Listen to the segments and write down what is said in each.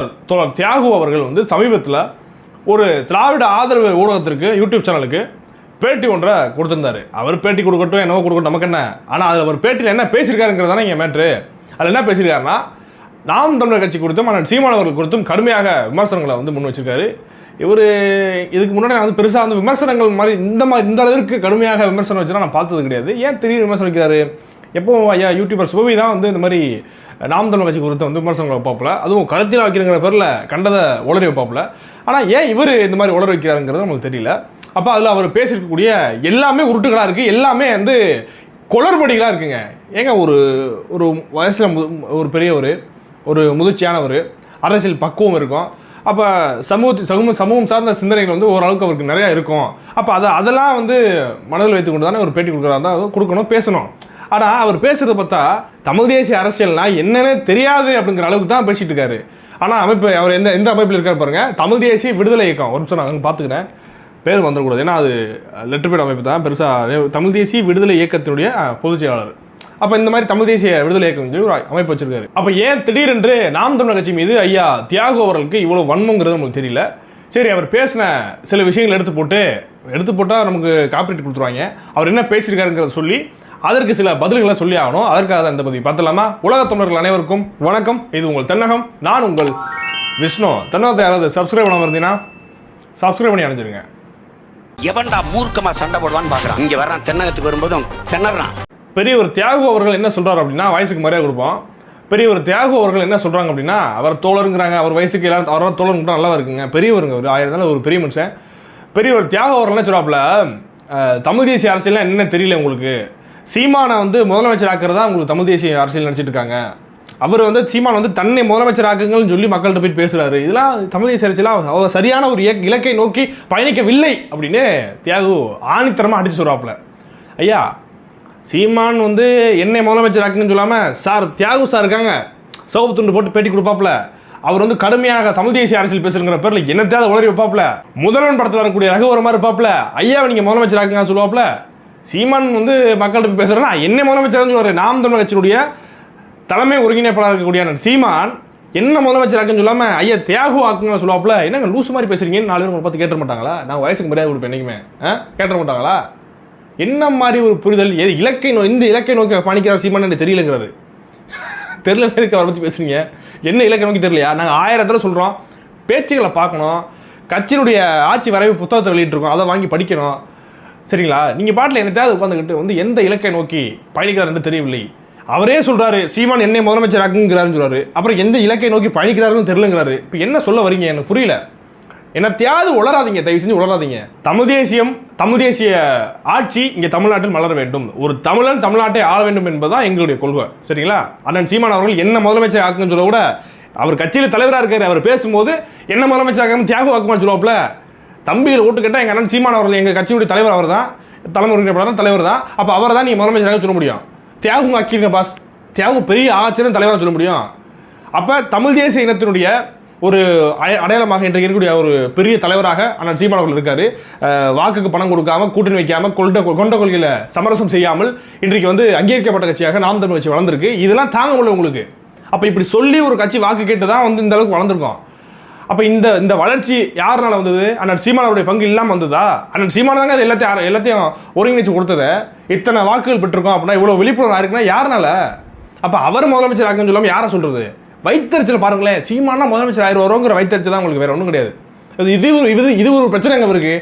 தோழர் தியாகு அவர்கள் வந்து சமீபத்தில் ஒரு திராவிட ஆதரவு ஊடகத்திற்கு யூடியூப் சேனலுக்கு பேட்டி ஒன்றை கொடுத்துருந்தாரு. அவர் பேட்டி கொடுக்கட்டும் என்னவோ கொடுக்கட்டும் நமக்கு என்ன? ஆனால் அதில் அவர் பேட்டியில் என்ன பேசியிருக்காருங்கிறது தானே இங்கே மேட்ரு அதில் என்ன பேசியிருக்காருன்னா நாம் தமிழர் கட்சி குறித்தும் அண்ணன் சீமானவர்கள் குறித்தும் கடுமையாக விமர்சனங்களை வந்து முன் வச்சிருக்காரு. இவர் இதுக்கு முன்னாடி நான் வந்து பெருசாக வந்து விமர்சனங்கள் மாதிரி இந்த மாதிரி இந்த அளவிற்கு கடுமையாக விமர்சனம் வச்சுனா நான் பார்த்தது கிடையாது. ஏன் திடீர்னு விமர்சனம் வைக்கிறாரு? எப்போவும் ஐயா யூடியூபர் சுபவி தான் வந்து இந்த மாதிரி நாம் தமிழ் கட்சி குறித்து வந்து விமர்சனங்களை வைப்பாப்புல. அதுவும் கருத்தில் வைக்கிறங்கிற பேரில் கண்டதை உளறி வைப்பாப்புல. ஆனால் ஏன் இவர் இந்த மாதிரி உளர வைக்கிறாருங்கிறது நமக்கு தெரியல. அப்போ அதில் அவர் பேசியிருக்கக்கூடிய எல்லாமே உருட்டுகளாக இருக்குது எல்லாமே வந்து குளறுபடிகளாக இருக்குங்க. ஏங்க ஒரு ஒரு வயசில் மு ஒரு பெரியவர் ஒரு முதிர்ச்சியானவர் அரசியல் பக்குவம் இருக்கும். அப்போ சமூகத்து சமூகம் சமூகம் சார்ந்த சிந்தனைகள் வந்து ஓரளவுக்கு அவருக்கு நிறையா இருக்கும். அப்போ அதை அதெல்லாம் வந்து மனதில் வைத்து கொண்டு தானே ஒரு பேட்டி கொடுக்குறதா இருந்தால் கொடுக்கணும் பேசணும். ஆனால் அவர் பேசுகிறத பார்த்தா தமிழ் தேசிய அரசியல்னா என்னன்னு தெரியாது அப்படிங்கிற அளவுக்கு தான் பேசிகிட்டு இருக்காரு. ஆனால் அமைப்பு அவர் எந்த எந்த அமைப்பில் இருக்கார் பாருங்கள் தமிழ் தேசிய விடுதலை இயக்கம். ஒரு நிமிஷம் நான் அங்கே பார்த்துக்கிறேன் பேர் வந்துடக்கூடாது ஏன்னா அது லெட்டர்பேட் அமைப்பு தான். பெருசாக தமிழ் தேசிய விடுதலை இயக்கத்தினுடைய பொதுச் செயலாளர். அப்போ இந்த மாதிரி தமிழ் தேசிய விடுதலை இயக்கம் சொல்லி ஒரு அமைப்பு வச்சிருக்காரு. அப்போ ஏன் திடீரென்று நாம் தமிழர் கட்சி மீது ஐயா தியாகு அவர்களுக்கு இவ்வளோ வன்மங்கிறது நம்மளுக்கு தெரியல? சரி அவர் பேசின சில விஷயங்கள் எடுத்து போட்டு எடுத்து போட்டால் நமக்கு காப்பீட்டு கொடுத்துருவாங்க. அவர் என்ன பேசியிருக்காருங்கிறத சொல்லி அதற்கு சில பதில்களை சொல்லி ஆகணும். அதற்காக இந்த பதிவு பார்த்தலாமா உலகத் தமிழர்கள் அனைவருக்கும் வணக்கம். இது உங்கள் தென்னகம். நான் உங்கள் விஷ்ணு. தென்னகத்தை யாராவது சப்ஸ்கிரைப் பண்ணாம இருந்தீங்கன்னா சப்ஸ்கிரைப் பண்ணி அணைஞ்சிருங்க. எவன்டா மூர்க்கமா சண்டை போடுவான்னு பாக்குறான். இங்க வர்றான். தென்னகத்துக்கு வரும்போதும் திணறான். பெரியவர் தியாகு அவர்கள் என்ன சொல்றாரு அப்படின்னா வயசுக்கு மரியாதை கொடுப்போம். பெரியவர் தியாகு அவர்கள் என்ன சொல்கிறாங்க அப்படின்னா அவர் தோழருங்கிறாங்க அவர் வயசுக்கு எல்லாரும் அவரால் கூட நல்லா இருக்குங்க. பெரியவருங்க ஒரு ஆயிரம் ஒரு பெரிய மனுஷன். பெரியவர் தியாக அவர்கள் என்ன சொல்கிறாப்புல தமிழ் தேசிய அரசியல்னா என்ன தெரியல உங்களுக்கு? சீமானை வந்து முதலமைச்சர் ஆக்கிறதா உங்களுக்கு தமிழ் தேசிய அரசியல் நினச்சிட்டு இருக்காங்க. அவர் வந்து சீமான் வந்து தன்னை முதலமைச்சர் ஆக்குங்கள்னு சொல்லி மக்கள்கிட்ட போய் பேசுகிறாரு இதெல்லாம் தமிழ் தேசிய அரசியலாக அவர் சரியான ஒரு இலக்கை நோக்கி பயணிக்கவில்லை அப்படின்னு தியாகு ஆணித்தரமாக அடிச்சு சொல்கிறாப்புல ஐயா சீமான் வந்து என்னை முதலமைச்சர் ஆக்குன்னு சொல்லாமல் சார் தியாகு சார் இருக்காங்க. சோப்பு துண்டு போட்டு பேட்டி கொடுப்பாப்ல அவர் வந்து கடுமையாக தமிழ் தேசிய அரசியல் பேசுங்கிற பேரில் என்னத்தையாவது உளறி வைப்பாப்ல முதல்வன் படத்தில் வரக்கூடிய ரகுவரமாக இருப்பாப்ல ஐயாவை நீங்கள் முதலமைச்சர் ஆக்குங்கன்னு சொல்லுவாப்ல சீமான் வந்து மக்கள்கிட்ட பேசுகிறேன்னா என்ன முதலமைச்சர் சொல்லுவார். நாம் தமிழ் கட்சியினுடைய தலைமை ஒருங்கிணைப்பாளர் இருக்கக்கூடிய சீமான் என்ன முதலமைச்சர் ஆக்குன்னு சொல்லாமல் ஐயா தியாகு ஆக்குங்க சொல்லுவாப்ல என்னங்க லூஸ் மாதிரி பேசுறீங்கன்னு நாலு பேர் உங்களை பார்த்து கேட்ட மாட்டாங்களா? நான் வயசுக்கு மரியாதை கொடுப்பேன் என்றைக்குமே கேட்ட மாட்டாங்களா? என்ன மாதிரி ஒரு புரிதல்? எது இலக்கை நோ இந்த இலக்கை நோக்கி பணிக்கிறார் சீமான் எனக்கு தெரியலங்கிறது. தெரியல இருக்கு அவரை பற்றி பேசுறீங்க? என்ன இலக்கை நோக்கி தெரியலையா? நாங்கள் ஆயிரம் தடவை சொல்கிறோம் பேச்சுகளை பார்க்கணும். கட்சியினுடைய ஆட்சி வரைவு புத்தகத்தை வெளியிட்டிருக்கோம். அதை வாங்கி படிக்கணும். சரிங்களா? நீங்கள் பாட்டில் என்னத்தையாவது உட்காந்துக்கிட்டு வந்து எந்த இலக்கை நோக்கி பயணிக்கிறார் என்று தெரியவில்லை. அவரே சொல்கிறாரு சீமான் என்னை முதலமைச்சர் ஆக்குங்கிறாருன்னு சொல்கிறாரு அப்புறம் எந்த இலக்கை நோக்கி பயணிக்கிறாருன்னு தெரியலங்கிறாரு. இப்போ என்ன சொல்ல வரீங்க? எனக்கு புரியல. என்னத்தையாவது உளராதிங்க தயவு செஞ்சு உளராதிங்க தமிழ் தேசியம் தமிழ் தேசிய ஆட்சி இங்கே தமிழ்நாட்டில் மலர வேண்டும். ஒரு தமிழன் தமிழ்நாட்டை ஆள வேண்டும் என்பதுதான் எங்களுடைய கொள்கை. சரிங்களா? அண்ணன் சீமான் அவர்கள் என்ன முதலமைச்சர் ஆக்குன்னு சொல்ல கூட அவர் கட்சியில் தலைவராக இருக்கார் அவர் பேசும்போது என்ன முதலமைச்சர் ஆகாமல் தியாக ஆக்குமான்னு சொல்லுவாப்புல? தம்பிகள் ஓட்டு கேட்டால் எங்கள் அண்ணன் சீமான் அவர்கள் எங்கள் கட்சியுடைய தலைவர் அவர் தான் தலைமை ஒருங்கிணைப்பாளர் தலைவர் தான் அப்போ அவரை தான் நீங்கள் முதலமைச்சராக சொல்ல முடியும். தியாகம் ஆக்கிருங்க பாஸ். தியாகம் பெரிய ஆச்சரியம் தலைவராக சொல்ல முடியும். அப்போ தமிழ் தேசிய இனத்தினுடைய ஒரு அடையாளமாக இன்றைக்கு இருக்கக்கூடிய ஒரு பெரிய தலைவராக அண்ணன் சீமான் அவர்கள் இருக்காரு. வாக்குக்கு பணம் கொடுக்காம கூட்டணி வைக்காம கொண்ட கொண்ட கொள்கையில் சமரசம் செய்யாமல் இன்றைக்கு வந்து அங்கீகரிக்கப்பட்ட கட்சியாக நாம் தமிழ் கட்சி வளர்ந்துருக்கு. இதெல்லாம் தாங்க முடியல உங்களுக்கு. அப்போ இப்படி சொல்லி ஒரு கட்சி வாக்கு கேட்டு தான் வந்து இந்த அளவுக்கு வளர்ந்துருக்கோம். அப்போ இந்த இந்த வளர்ச்சி யாருனால வந்தது? அண்ணன் சீமானவருடைய பங்கு இல்லாமல் வந்ததா? அண்ணன் சீமான தாங்க அது எல்லாத்தையும் எல்லாத்தையும் ஒருங்கிணைச்சு கொடுத்ததை. இத்தனை வாக்குகள் பெற்றிருக்கோம் அப்படின்னா இவ்வளோ விழிப்புணர்வு இருக்குன்னா யாருனால? அப்போ அவர் முதலமைச்சர் ஆகுன்னு சொல்லாமல் யாரை சொல்கிறது வைத்தறிச்சல் பாருங்களேன். சீமானா முதலமைச்சர் ஆயிரம் வைத்தறிச்சல் தான் உங்களுக்கு வேறு ஒன்றும் கிடையாது. அது இது ஒரு இது இது ஒரு பிரச்சனைங்க இவருக்கு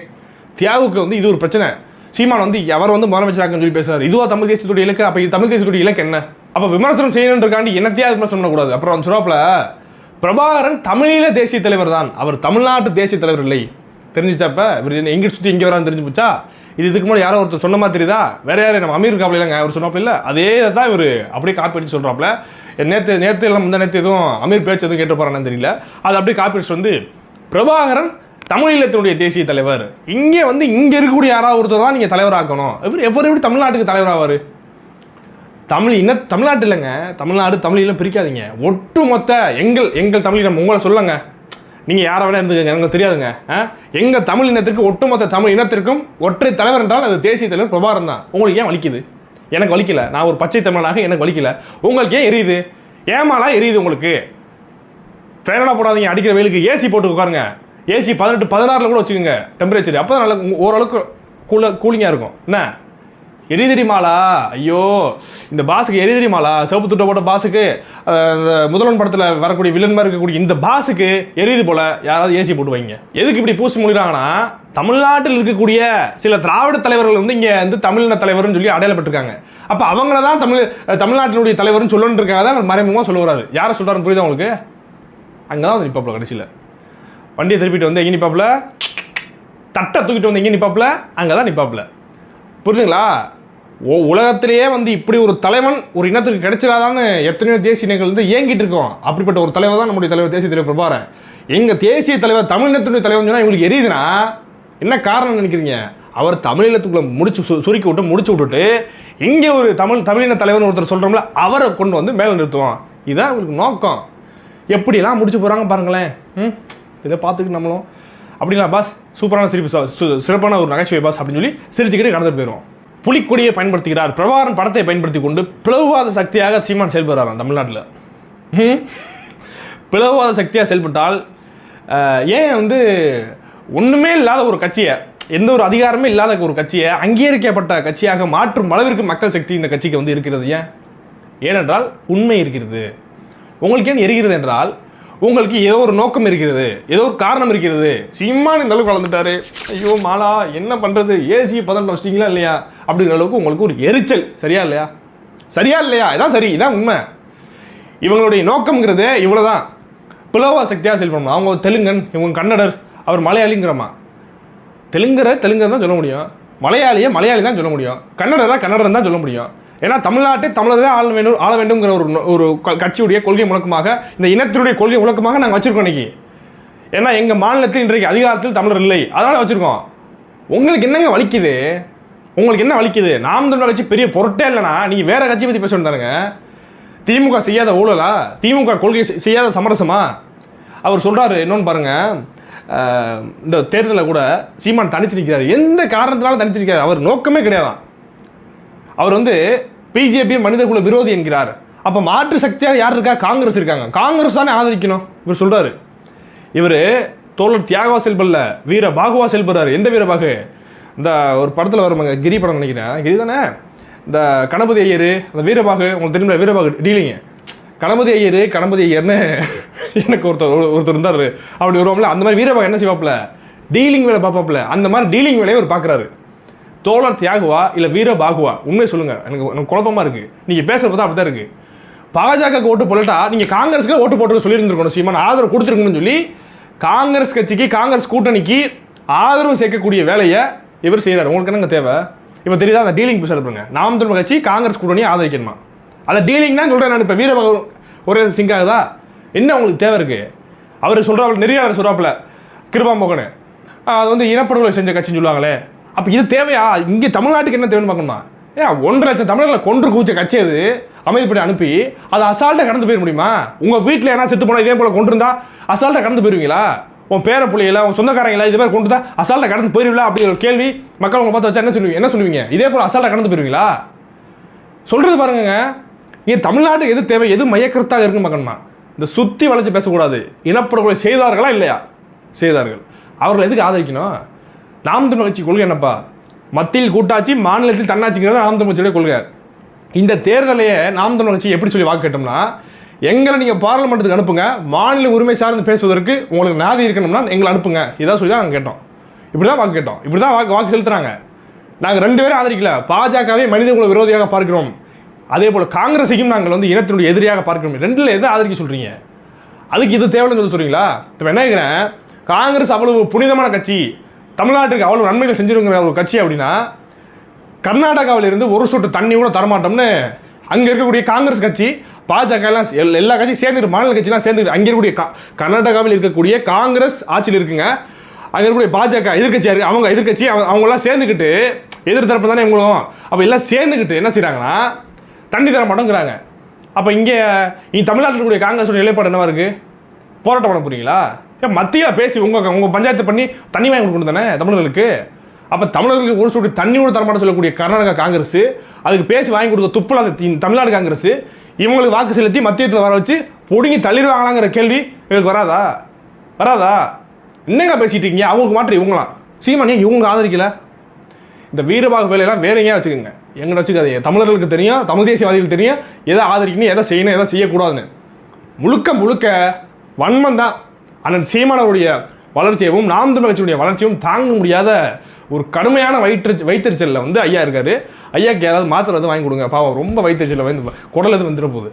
தியாகுக்கு வந்து இது ஒரு பிரச்சனை. சீமான் வந்து அவர் வந்து முதலமைச்சர் சொல்லி பேசுறாரு. இதுவா தமிழ் தேசியத்துடைய இலக்கு? அப்போ தமிழ் தேசியத்துடைய இலக்கு என்ன? அப்போ விமர்சனம் செய்யணுன்றக்காண்டி தியாக விமர்சனம் பண்ணக்கூடாது? அப்புறம் சுரோப்பில் பிரபாகரன் தமிழீழ தேசிய தலைவர் தான். அவர் தமிழ்நாட்டு தேசிய தலைவர் இல்லை. தெரிஞ்சிச்சாப்ப? இவர் என்ன எங்கே சுற்றி இங்கே வரான்னு தெரிஞ்சு போச்சா இது இதுக்கு முன்னாடி யாரோ ஒருத்தர் சொன்ன மாதிரி தெரியுதா? வேற யாரு? நம்ம அமீர் காப்பில் இல்லைங்க அவர் சொன்னப்பில்ல இல்லை? அதே தான் இவர் அப்படியே காப்பி அடிச்சு சொல்கிறாப்புல நேற்று நேற்று எல்லாம் முந்த நேற்று எதுவும் அமீர் பேச்சு எதுவும் கேட்டு போகிறான்னு தெரியல. அது அப்படியே காப்பி அடிச்சு வந்து பிரபாகரன் தமிழீழத்தினுடைய தேசிய தலைவர். இங்கே வந்து இங்கே இருக்கக்கூடிய யாராவது ஒருத்தர் தான் நீங்கள் தலைவராக்கணும். இவர் எவர் எப்படி தமிழ்நாட்டுக்கு தலைவராவார்? தமிழ் இன தமிழ்நாட்டு இல்லைங்க. தமிழ்நாடு தமிழீழம் பிரிக்காதீங்க. ஒட்டுமொத்த எங்கள் எங்கள் தமிழினம் உங்களை சொல்லுங்கள் நீங்கள் யாரை வேணா இருந்துக்கங்க எங்களுக்கு தெரியாதுங்க. எங்கள் தமிழ் இனத்திற்கு ஒட்டுமொத்த தமிழ் இனத்திற்கும் ஒற்றை தலைவர் என்றால் அது தேசிய தலைவர் பிரபாரம் தான். உங்களுக்கு ஏன் வலிக்குது? எனக்கு வலிக்கல. நான் ஒரு பச்சை தமிழனாக எனக்கு வலிக்கல. உங்களுக்கு ஏன் எரியுது? ஏமாலாம் எரியுது உங்களுக்கு? ஃபேனெல்லாம் போடாதீங்க. அடிக்கிற வெயிலுக்கு ஏசி போட்டு உட்காருங்க. ஏசி பதினெட்டு பதினாறில் கூட வச்சுக்கோங்க. டெம்பரேச்சர் அப்போ தான் நல்லா ஓரளவுக்கு கூல கூலிங்காக இருக்கும். என்ன? எரி தெரியுமாளா ஐயோ இந்த பாஸுக்கு எரி தெரியுமாளா சிவப்பு துட்டை போட்ட பாஸுக்கு இந்த முதல்வன் படத்தில் வரக்கூடிய வில்லன் மாதிரி இருக்கக்கூடிய இந்த பாஸுக்கு எரியுது போல. யாராவது ஏசி போட்டு வைங்க. எதுக்கு இப்படி பூசி முடிகிறாங்கன்னா தமிழ்நாட்டில் இருக்கக்கூடிய சில திராவிட தலைவர்கள் வந்து இங்கே வந்து தமிழின தலைவர்னு சொல்லி அடையாளப்பட்டிருக்காங்க. அப்போ அவங்கள தான் தமிழ் தமிழ்நாட்டினுடைய தலைவர்னு சொல்லணுன்றக்காக தான் மறைமுகமாக சொல்ல வராது யாரை சொல்கிறாருன்னு புரியுதா உங்களுக்கு? அங்கே தான் வந்து நிற்பாப்புல கடைசியில். வண்டியை திருப்பிட்டு வந்து எங்கே நிற்பாப்புல தட்டை தூக்கிட்டு வந்து எங்கே நிற்பாப்புல அங்கே தான் நிற்பாப்புல புரிஞ்சுங்களா? உலகத்திலேயே வந்து இப்படி ஒரு தலைவன் ஒரு இனத்துக்கு கிடைச்சிடாதான்னு எத்தனையோ தேசிய இனங்கள் வந்து ஏங்கிட்டு இருக்கோம். அப்படிப்பட்ட ஒரு தலைவர் தான் நம்முடைய தலைவர் தேசிய தலைவர் பிரபாரன் எங்கள் தேசிய தலைவர் தமிழினத்தினுடைய தலைவர் சொன்னால் இவங்களுக்கு எரியுதுன்னா என்ன காரணம் நினைக்கிறீங்க? அவர் தமிழீழத்துக்குள்ள முடிச்சு சு- சுருக்கி விட்டு முடிச்சு விட்டுட்டு இங்கே ஒரு தமிழ் தமிழின தலைவர்னு ஒருத்தர் சொல்கிறோம்ல அவரை கொண்டு வந்து மேலே நிறுத்துவோம். இதுதான் இவங்களுக்கு நோக்கம். எப்படிலாம் முடிச்சு போகிறாங்க பாருங்களேன். ம்? இதை பார்த்துக்கு நம்மளும். அப்படிங்களா பாஸ்? சூப்பரான சிரிப்பு சு- சிறப்பான ஒரு நகைச்சுவை பாஸ் அப்படின்னு சொல்லி சிரிச்சுக்கிட்டு கடந்து போயிடும் புலிக்கொடியை பயன்படுத்துகிறார். பிரபாகரன் படத்தை பயன்படுத்தி கொண்டு பிளவுவாத சக்தியாக சீமான் செயல்படுறாராம் தமிழ்நாட்டில். ம் பிளவுவாத சக்தியாக செயல்பட்டால் ஏன் வந்து ஒன்றுமே இல்லாத ஒரு கட்சியை எந்த ஒரு அதிகாரமே இல்லாத ஒரு கட்சியை அங்கீகரிக்கப்பட்ட கட்சியாக மாற்றும் அளவிற்கு மக்கள் சக்தி இந்த கட்சிக்கு வந்து இருக்கிறது ஏன்? ஏனென்றால் உண்மை இருக்கிறது. உங்களுக்கு ஏன் எரிகிறது என்றால் உங்களுக்கு ஏதோ ஒரு நோக்கம் இருக்கிறது ஏதோ ஒரு காரணம் இருக்கிறது. சிம்மான் இந்த அளவுக்கு வளர்ந்துட்டாரு. ஐயோ மாலா என்ன பண்ணுறது ஏசி பதன் வச்சிட்டிங்களா இல்லையா? அப்படிங்கிற அளவுக்கு உங்களுக்கு ஒரு எரிச்சல். சரியா இல்லையா? சரியா இல்லையா? இதான் சரி இதான் உண்மை. இவங்களுடைய நோக்கம்ங்கிறது இவ்வளோதான் பிளவா சக்தியாக செயல்படணும் அவங்க தெலுங்கன் இவங்க கன்னடர் அவர் மலையாளிங்கிறமா? தெலுங்கரை தெலுங்கர் தான் சொல்ல முடியும். மலையாளியை மலையாளி தான் சொல்ல முடியும். கன்னடரை கன்னடர் தான் சொல்ல முடியும். ஏன்னா தமிழ்நாட்டை தமிழர் தான் ஆள வேண்டும் ஆள வேண்டும்ங்கிற ஒரு ஒரு கட்சியுடைய கொள்கை முழக்கமாக இந்த இனத்தினுடைய கொள்கை முழக்கமாக நாங்கள் வச்சுருக்கோம் இன்றைக்கி ஏன்னா எங்கள் மாநிலத்தில் இன்றைக்கு அதிகாரத்தில் தமிழர் இல்லை. அதனால் வச்சுருக்கோம். உங்களுக்கு என்னங்க வலிக்குது? உங்களுக்கு என்ன வலிக்குது? நாம் தமிழர் கட்சி பெரிய பொருட்டே இல்லைனா நீங்கள் வேறு கட்சி பற்றி பேச தானுங்க திமுக செய்யாத ஊழலா? திமுக கொள்கை செய்யாத சமரசமா? அவர் சொல்கிறாரு இன்னொன்று பாருங்கள் இந்த தேர்தலில் கூட சீமான் தனிச்சு நிற்கிறார் எந்த காரணத்தினாலும் தனிச்சு நிற்கிறார் அவர் நோக்கமே கிடையாதான். அவர் வந்து பிஜேபி மனிதகுல விரோதி என்கிறார். அப்போ மாற்று சக்தியாக யார் இருக்கா? காங்கிரஸ் இருக்காங்க. காங்கிரஸ் தானே ஆதரிக்கணும். இவர் சொல்கிறாரு இவர் தோழர் தியாகவா செல்பல்ல வீர பாகுவா செல்படுறாரு எந்த வீரபாகு இந்த ஒரு படத்தில் வருமாங்க கிரி படம் நினைக்கிறேன். கிரி தானே? இந்த கணபதி ஐயர் அந்த வீரபாகு உங்களுக்கு தெரியுமா வீரபாகு டீலிங்க கணபதி ஐயர் கணபதி ஐயர்னு எனக்கு ஒருத்தர் ஒரு- ஒருத்தர் இருந்தார். அப்படி வருவாங்களே அந்த மாதிரி வீரபாகு என்ன செய்வாப்புல? டீலிங் வேலை பார்ப்பாப்புல. அந்த மாதிரி டீலிங் வேலையை அவர் பார்க்குறாரு. தோழர் தியாகுவா இல்லை வீர பாகுவா? உண்மை சொல்லுங்கள் எனக்கு எனக்கு குழப்பமாக இருக்குது நீங்கள் பேசுகிறப்ப தான் அப்படி தான் இருக்குது பாஜக ஓட்டு போலட்டா நீங்கள் காங்கிரஸ்க்கு ஓட்டு போட்டு சொல்லியிருந்துருக்கணும் சீமான். ஆதரவு கொடுத்துருக்கணும்னு சொல்லி காங்கிரஸ் கட்சிக்கு காங்கிரஸ் கூட்டணிக்கு ஆதரவு சேர்க்கக்கூடிய வேலையை இவர் செய்கிறார் உங்களுக்கு என்னங்க தேவை? இப்போ தெரியுதா? அந்த டீலிங் பேசுகிறப்பங்க நாம் தமிழ் கட்சி காங்கிரஸ் கூட்டணியை ஆதரிக்கணுமா? அந்த டீலிங் தான் சொல்கிறேன் நான் இப்போ. வீரபாகு ஒரே சிங்க் ஆகுதா? என்ன உங்களுக்கு தேவை இருக்குது அவர் சொல்கிறாப்புல நெறியாளர் சொல்கிறாப்புல கிருபாமோகன். அது வந்து இனப்படுகொலை செஞ்ச கட்சின்னு சொல்லுவாங்களே. அப்போ இது தேவையா? இங்கே தமிழ்நாட்டுக்கு என்ன தேவைன்னு பார்க்கணுமா? ஏன் ஒன்றரை லட்சம் தமிழர்களை கொன்று கூச்ச கட்சி அது அமைதிப்படி அனுப்பி அதை அசால்ட்டாக கடந்து போயிட முடியுமா? உங்கள் வீட்டில் ஏன்னா செத்து போனால் இதே போல் கொண்டிருந்தா அசால்ட்டாக கடந்து போயிருவீங்களா? உன் பேர பிள்ளைகள உன் சொந்தக்காரங்களா இது மாதிரி கொண்டு தான் அசால்ட்டாக கடந்து போயிருவீங்களா? அப்படிங்கிற ஒரு கேள்வி மக்கள் உங்களை பார்த்து வச்சா என்ன சொல்லுவீங்க? என்ன சொல்லுவீங்க? இதே போல் அசால்ட்டாக கடந்து போயிருவீங்களா? சொல்கிறது பாருங்க ஏன் தமிழ்நாட்டுக்கு எது தேவை எது மையக்கருத்தாக இருக்குன்னு பார்க்கணுமா? இந்த சுற்றி வளைச்சி பேசக்கூடாது. இனப்படுகொலை செய்தார்களா இல்லையா? செய்தார்கள். அவர்கள் எதுக்கு ஆதரிக்கணும்? நாம் தமிழ் கட்சி கொள்கை என்னப்பா? மத்தியில் கூட்டாட்சி மாநிலத்தில் தன்னாட்சிங்கிறத நாம் தமிழ் கட்சியுடைய கொள்கை. இந்த தேர்தலையே நாம் தமிழ் கட்சி எப்படி சொல்லி வாக்கு கேட்டோம்னா எங்களை நீங்கள் பாராளுமன்றத்துக்கு அனுப்புங்க மாநில உரிமை சார்ந்து பேசுவதற்கு உங்களுக்கு நாதி இருக்கணும்னா எங்களை அனுப்புங்க. இதான் சொல்லி தான் நாங்கள் கேட்டோம். இப்படி தான் வாக்கு கேட்டோம். இப்படி தான் வாக்கு வாக்கு செலுத்துறாங்க. நாங்கள் ரெண்டு பேரும் ஆதரிக்கல. பாஜகவே மனிதகுல விரோதியாக பார்க்கிறோம். அதே போல் காங்கிரஸையும் நாங்கள் வந்து இனத்தினுடைய எதிரியாக பார்க்கிறோம். ரெண்டில் எதை ஆதரிக்க சொல்கிறீங்க அதுக்கு இது தேவைன்னு சொல்லி சொல்கிறீங்களா இப்போ என்ன கேட்குறேன் காங்கிரஸ் அவ்வளவு புனிதமான கட்சி. தமிழ்நாட்டுக்கு அவ்வளோ நன்மைகள் செஞ்சுருங்கிற ஒரு கட்சி அப்படின்னா கர்நாடகாவில் இருந்து ஒரு சொட்டு தண்ணி கூட தரமாட்டோம்னு அங்கே இருக்கக்கூடிய காங்கிரஸ் கட்சி பாஜக எல்லாம் எல்லா கட்சியும் சேர்ந்து மாநில கட்சிலாம் சேர்ந்து அங்கே இருக்கக்கூடிய கா- கர்நாடகாவில் இருக்கக்கூடிய காங்கிரஸ் ஆட்சியில் இருக்குங்க. அங்கே இருக்கக்கூடிய பாஜக எதிர்க்கட்சியாக இருக்கு அவங்க எதிர்க்கட்சி அவங்க அவங்களாம் சேர்ந்துக்கிட்டு எதிர் தரப்பு தானே இவங்களும். அப்போ எல்லாம் சேர்ந்துக்கிட்டு என்ன செய்கிறாங்கன்னா தண்ணி தர மாட்டோங்கிறாங்க. அப்போ இங்கே இங்கே தமிழ்நாட்டில் இருக்கக்கூடிய காங்கிரஸோட நிலைப்பாடு என்னவா இருக்குது போராட்டம் பண்ண போகிறீங்களா மத்தியில் பேசி உங்கள் உங்கள் பஞ்சாயத்து பண்ணி தண்ணி வாங்கி கொடுக்கணும் தானே தமிழர்களுக்கு? அப்போ தமிழர்களுக்கு ஒரு சொட்டு தண்ணி கூட தரமாட்ட சொல்லக்கூடிய கர்நாடகா காங்கிரஸ் அதுக்கு பேசி வாங்கி கொடுத்த துப்புல தி- தமிழ்நாடு காங்கிரஸ் இவங்களுக்கு வாக்கு செலுத்தி மத்தியத்தில் வர வச்சு பிடுங்கி தள்ளிடுவாங்களாங்கிற கேள்வி எங்களுக்கு வராதா? வராதா? என்னங்க பேசிகிட்டு இருக்கீங்க? அவங்களுக்கு மாற்றி இவங்களாம். சீமான் நீ இவங்க ஆதரிக்கல? இந்த வீரபாக வேலையெல்லாம் வேற எங்கேயா வச்சுக்கோங்க. எங்கே வச்சுக்காதீங்க. தமிழர்களுக்கு தெரியும் தமிழ் தேசியவாதிகளுக்கு தெரியும் எதை ஆதரிக்கணும் எதை செய்யணும் எதை செய்யக்கூடாதுன்னு. முழுக்க முழுக்க வன்மம் தான் அண்ணன் சீமானவருடைய வளர்ச்சியவும் நாம் தமிழ் கட்சியுடைய வளர்ச்சியும் தாங்க முடியாத ஒரு கடுமையான வயிற்று வைத்தறிச்சலில் வந்து ஐயா இருக்காரு. ஐயாக்கு ஏதாவது மாத்திரை வந்து வாங்கி கொடுங்க. பாவம் ரொம்ப வயிற்றுச்சலில் வந்து குடல் எதுவும் வந்துட போகுது.